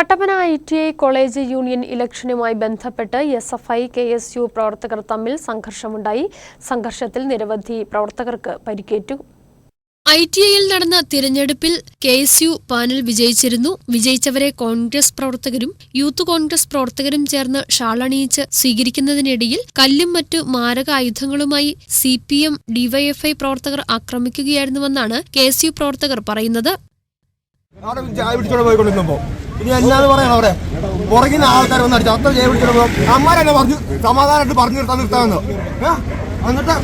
Kattappana I T I college union ഇലക്ഷനുമായി ബന്ധപ്പെട്ട് S F I K S U പ്രവർത്തകർ തമ്മിൽ സംഘർഷമുണ്ടായി. സംഘർഷത്തിൽ നിരവധി പ്രവർത്തകർക്ക് പരിക്കേറ്റു. ഐ ടി ഐയിൽ നടന്ന തിരഞ്ഞെടുപ്പിൽ കെ എസ് യു പാനൽ വിജയിച്ചിരുന്നു. വിജയിച്ചവരെ കോൺഗ്രസ് പ്രവർത്തകരും യൂത്ത് കോൺഗ്രസ് പ്രവർത്തകരും ചേർന്ന് ഷാളണിയിച്ച് സ്വീകരിക്കുന്നതിനിടയിൽ കല്ലും മറ്റു മാരക ആയുധങ്ങളുമായി സി പി എം ഡിവൈഎഫ്ഐ പ്രവർത്തകർ ആക്രമിക്കുകയായിരുന്നുവെന്നാണ് കെ എസ് യു പ്രവർത്തകർ പറയുന്നത്. ഇനി എന്നാന്ന് പറയണം അവിടെ? പുറകിൽ ആൾക്കാർ വന്ന് അടിച്ചു അത്ര ജയ പിടിച്ചോണ്ട് അമ്മാരെന്നെ പറഞ്ഞു സമാധാനമായിട്ട് പറഞ്ഞു നിർത്താൻ നിർത്താമെന്ന്. എന്നിട്ട്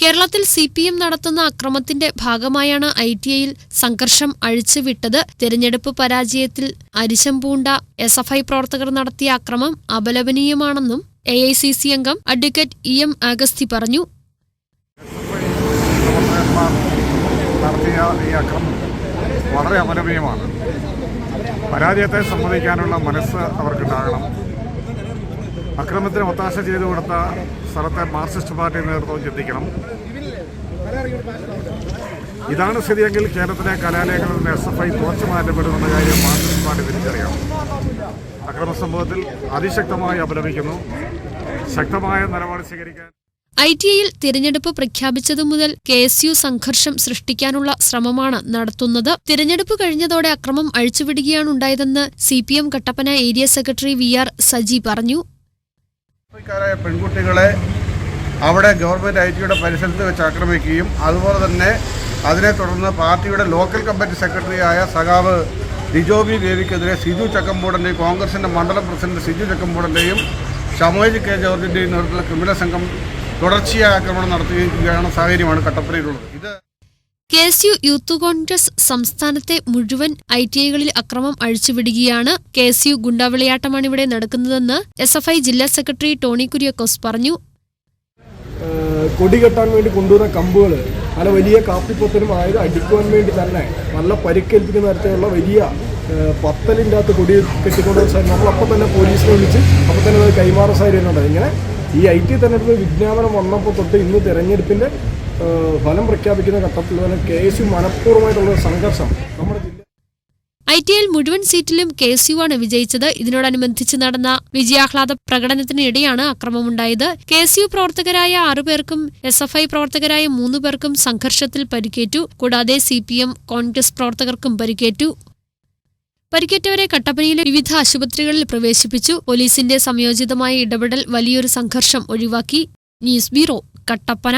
കേരളത്തിൽ സി പി എം നടത്തുന്ന അക്രമത്തിന്റെ ഭാഗമായാണ് ഐ ടി ഐയിൽ സംഘർഷം അഴിച്ചുവിട്ടത്. തെരഞ്ഞെടുപ്പ് പരാജയത്തിൽ അരിശം പൂണ്ട എസ് എഫ് ഐ പ്രവർത്തകർ നടത്തിയ അക്രമം അപലപനീയമാണെന്നും എ ഐ സി സി അംഗം അഡ്വക്കേറ്റ് ഇ എം അഗസ്തി പറഞ്ഞു. നടത്തിയ ഈ അക്രമം വളരെ അപലപനീയമാണ് പരാജയത്തെ സമ്മതിക്കാനുള്ള മനസ്സ് അവർക്കുണ്ടാകണം. അക്രമത്തിന് ഒത്താശ ചെയ്തു കൊടുത്ത സ്ഥലത്തെ മാർക്സിസ്റ്റ് പാർട്ടി നേതൃത്വം ചിന്തിക്കണം. ഇതാണ് സ്ഥിതിയെങ്കിൽ കേരളത്തിലെ കലാലയങ്ങളിൽ എസ് എഫ് ഐ തുറച്ചു മാറ്റപ്പെടുമെന്ന കാര്യം മാർക്സിസ്റ്റ് പാർട്ടി തിരിച്ചറിയണം. അക്രമ സംഭവത്തിൽ അതിശക്തമായി അപലപിക്കുന്നു. ശക്തമായ നിലപാട് സ്വീകരിക്കാൻ ഐ ടി ഐയിൽ തിരഞ്ഞെടുപ്പ് പ്രഖ്യാപിച്ചതു മുതൽ കെ എസ് യു സംഘർഷം സൃഷ്ടിക്കാനുള്ള ശ്രമമാണ് നടത്തുന്നത്. തിരഞ്ഞെടുപ്പ് കഴിഞ്ഞതോടെ അക്രമം അഴിച്ചുവിടുകയാണുണ്ടായതെന്ന് C P M Kattappana area secretary V R Saji പറഞ്ഞു. പെൺകുട്ടികളെ അവിടെ ഗവൺമെന്റ് ഐ ടിയുടെ പരിസരത്ത് വെച്ച് ആക്രമിക്കുകയും അതുപോലെ തന്നെ അതിനെ തുടർന്ന് പാർട്ടിയുടെ ലോക്കൽ കമ്മിറ്റി സെക്രട്ടറിയായ സഖാവ് ഡിജോബി ദേവിക്കെതിരെ സിജു ചക്കമ്പൂടന്റെയും കോൺഗ്രസിന്റെ മണ്ഡലം പ്രസിഡന്റ് സിജു ചക്കമ്പൂടന്റെയും ഷമോജ് കെ ജോർജിന്റെയും നേതൃത്വത്തിലുള്ള ക്രിമിനൽ സംഘം തുടർച്ചയായ ആക്രമണം നടത്തുകയാണ് സാഹചര്യമാണ് കട്ടപ്പനയിലുള്ളത്. ഇത് K S U youth Congress സംസ്ഥാനത്തെ മുഴുവൻ ഐ ടി ഐകളിൽ അക്രമം അഴിച്ചുവിടുകയാണ് കെ എസ് യു ഗുണ്ടാവിളയാട്ടമാണ് ഇവിടെ നടക്കുന്നതെന്ന് എസ് എഫ് ഐ ജില്ലാ സെക്രട്ടറി ടോണി കുര്യാക്കോസ് പറഞ്ഞു. കൊടി കെട്ടാൻ വേണ്ടി കൊണ്ടുവന്ന കമ്പുകൾ പല വലിയ കാപ്പിപ്പൊത്തനും ആയത് അടിക്കുവാൻ വേണ്ടി തന്നെ നല്ല പരിക്കേൽപ്പിക്കുന്ന തരത്തിലുള്ള വലിയ പത്തലിന്റെ അകത്ത് കൊടി കെട്ടിക്കൊണ്ടുവന്ന നമ്മൾ നമ്മളപ്പോൾ തന്നെ പോലീസിനെ വിളിച്ച് അപ്പം തന്നെ അത് കൈമാറുന്ന സാഹചര്യം ഉണ്ടായി. ഇങ്ങനെ ഈ ഐ ടി തെരഞ്ഞെടുപ്പ് വിജ്ഞാപനം വന്നപ്പോൾ തൊട്ട് ഇന്ന് തെരഞ്ഞെടുപ്പിന്റെ ഫലം പ്രഖ്യാപിക്കുന്ന ഘട്ടത്തിൽ തന്നെ കെ എസ് യു മനഃപൂർവമായിട്ടുള്ള സംഘർഷം നമ്മുടെ ജില്ല ഐ ടി ഐയിൽ മുഴുവൻ സീറ്റിലും കെ എസ് യു ആണ് വിജയിച്ചത്. ഇതിനോടനുബന്ധിച്ച് നടന്ന വിജയാഹ്ലാദ പ്രകടനത്തിനിടെയാണ് അക്രമമുണ്ടായത്. കെ എസ് യു പ്രവർത്തകരായ ആറുപേർക്കും എസ് എഫ് ഐ പ്രവർത്തകരായ മൂന്നുപേർക്കും സംഘർഷത്തിൽ പരിക്കേറ്റു. കൂടാതെ സി പി എം കോൺഗ്രസ് പ്രവർത്തകർക്കും പരിക്കേറ്റു. പരിക്കേറ്റവരെ കട്ടപ്പനയിലെ വിവിധ ആശുപത്രികളിൽ പ്രവേശിപ്പിച്ചു. പോലീസിന്റെ സംയോജിതമായ ഇടപെടൽ വലിയൊരു സംഘർഷം ഒഴിവാക്കി. News bureau Kattappana.